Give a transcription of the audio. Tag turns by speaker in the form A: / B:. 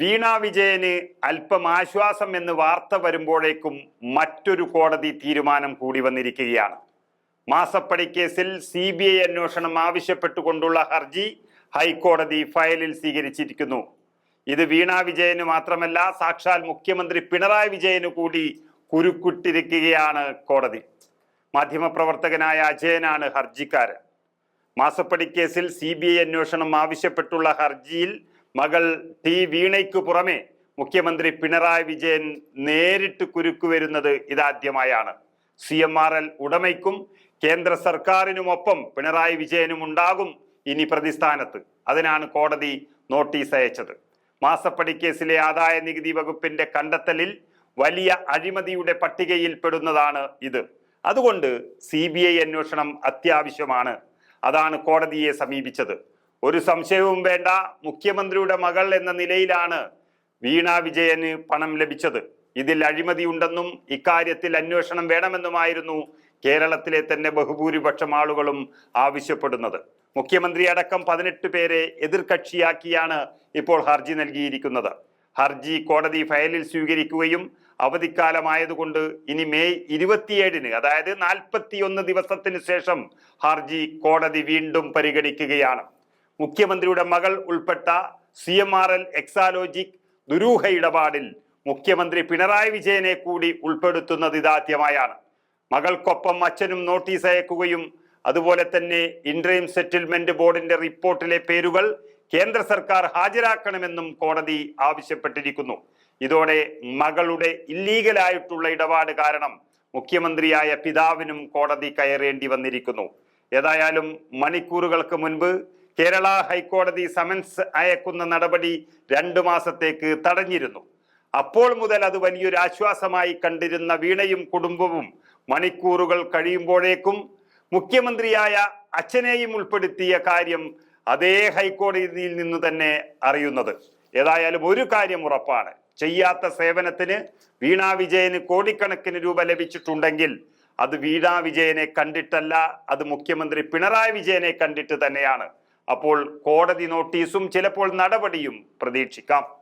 A: വീണ വിജയന് അല്പം ആശ്വാസം എന്ന് വാർത്ത വരുമ്പോഴേക്കും മറ്റൊരു കോടതി തീരുമാനം കൂടി വന്നിരിക്കുകയാണ്. മാസപ്പടി കേസിൽ സി ബി ഐ അന്വേഷണം ആവശ്യപ്പെട്ടുകൊണ്ടുള്ള ഹർജി ഹൈക്കോടതി ഫയലിൽ സ്വീകരിച്ചിരിക്കുന്നു. ഇത് വീണ വിജയന് മാത്രമല്ല സാക്ഷാൽ മുഖ്യമന്ത്രി പിണറായി വിജയന് കൂടി കുരുക്കുട്ടിരിക്കുകയാണ് കോടതി. മാധ്യമപ്രവർത്തകനായ അജയനാണ് ഹർജിക്കാരൻ. മാസപ്പടി കേസിൽ സി ബി ഐ അന്വേഷണം ആവശ്യപ്പെട്ടുള്ള ഹർജിയിൽ മകൾ ടി വീണയ്ക്ക് പുറമെ മുഖ്യമന്ത്രി പിണറായി വിജയൻ നേരിട്ട് കുരുക്കു വരുന്നത് ഇതാദ്യമായാണ്. സി എം ആർ എൽ ഉടമയ്ക്കും കേന്ദ്ര സർക്കാരിനുമൊപ്പം പിണറായി വിജയനും ഉണ്ടാകും ഇനി പ്രതിസ്ഥാനത്ത്. അതിനാണ് കോടതി നോട്ടീസ് അയച്ചത്. മാസപ്പടി കേസിലെ ആദായ നികുതി വകുപ്പിന്റെ കണ്ടെത്തലിൽ വലിയ അഴിമതിയുടെ പട്ടികയിൽ പെടുന്നതാണ് ഇത്. അതുകൊണ്ട് സി ബി ഐ അന്വേഷണം അത്യാവശ്യമാണ്. അതാണ് കോടതിയെ സമീപിച്ചത്. ഒരു സംശയവും വേണ്ട. മുഖ്യമന്ത്രിയുടെ മകൾ എന്ന നിലയിലാണ് വീണ വിജയന് പണം ലഭിച്ചത്. ഇതിൽ അഴിമതിയുണ്ടെന്നും ഇക്കാര്യത്തിൽ അന്വേഷണം വേണമെന്നുമായിരുന്നു കേരളത്തിലെ തന്നെ ബഹുഭൂരിപക്ഷം ആളുകളും ആവശ്യപ്പെടുന്നത്. മുഖ്യമന്ത്രി അടക്കം പതിനെട്ട് പേരെ എതിർകക്ഷിയാക്കിയാണ് ഇപ്പോൾ ഹർജി നൽകിയിരിക്കുന്നത്. ഹർജി കോടതി ഫയലിൽ സ്വീകരിക്കുകയും അവധിക്കാലമായതുകൊണ്ട് ഇനി മെയ് ഇരുപത്തിയേഴിന് അതായത് നാൽപ്പത്തിയൊന്ന് ദിവസത്തിന് ശേഷം ഹർജി കോടതി വീണ്ടും പരിഗണിക്കുകയാണ്. മുഖ്യമന്ത്രിയുടെ മകൾ ഉൾപ്പെട്ട C M R L Exalogic ദുരൂഹ ഇടപാടിൽ മുഖ്യമന്ത്രി പിണറായി വിജയനെ കൂടി ഉൾപ്പെടുത്തുന്നത് ഇതാദ്യമായാണ്. മകൾക്കൊപ്പം അച്ഛനും നോട്ടീസ് അയക്കുകയും അതുപോലെ തന്നെ ഇൻട്രീം സെറ്റിൽമെന്റ് ബോർഡിന്റെ റിപ്പോർട്ടിലെ പേരുകൾ കേന്ദ്ര സർക്കാർ ഹാജരാക്കണമെന്നും കോടതി ആവശ്യപ്പെട്ടിരിക്കുന്നു. ഇതോടെ മകളുടെ ഇല്ലീഗലായിട്ടുള്ള ഇടപാട് കാരണം മുഖ്യമന്ത്രിയായ പിതാവിനും കോടതി കയറേണ്ടി വന്നിരിക്കുന്നു. ഏതായാലും മണിക്കൂറുകൾക്ക് മുൻപ് കേരള ഹൈക്കോടതി സമൻസ് അയക്കുന്ന നടപടി രണ്ടു മാസത്തേക്ക് തടഞ്ഞിരുന്നു. അപ്പോൾ മുതൽ അത് വലിയൊരു ആശ്വാസമായി കണ്ടിരുന്ന വീണയും കുടുംബവും മണിക്കൂറുകൾ കഴിയുമ്പോഴേക്കും മുഖ്യമന്ത്രിയായ അച്ഛനെയും ഉൾപ്പെടുത്തിയ കാര്യം അതേ ഹൈക്കോടതിയിൽ നിന്ന് തന്നെ അറിയുന്നത്. ഏതായാലും ഒരു കാര്യം ഉറപ്പാണ്. ചെയ്യാത്ത സേവനത്തിന് വീണാ വിജയന് കോടിക്കണക്കിന് രൂപ ലഭിച്ചിട്ടുണ്ടെങ്കിൽ അത് വീണാ വിജയനെ കണ്ടിട്ടല്ല അത് മുഖ്യമന്ത്രി പിണറായി വിജയനെ കണ്ടിട്ട് തന്നെയാണ്. അപ്പോൾ കോടതി നോട്ടീസും ചിലപ്പോൾ നടപടിയും പ്രതീക്ഷിക്കാം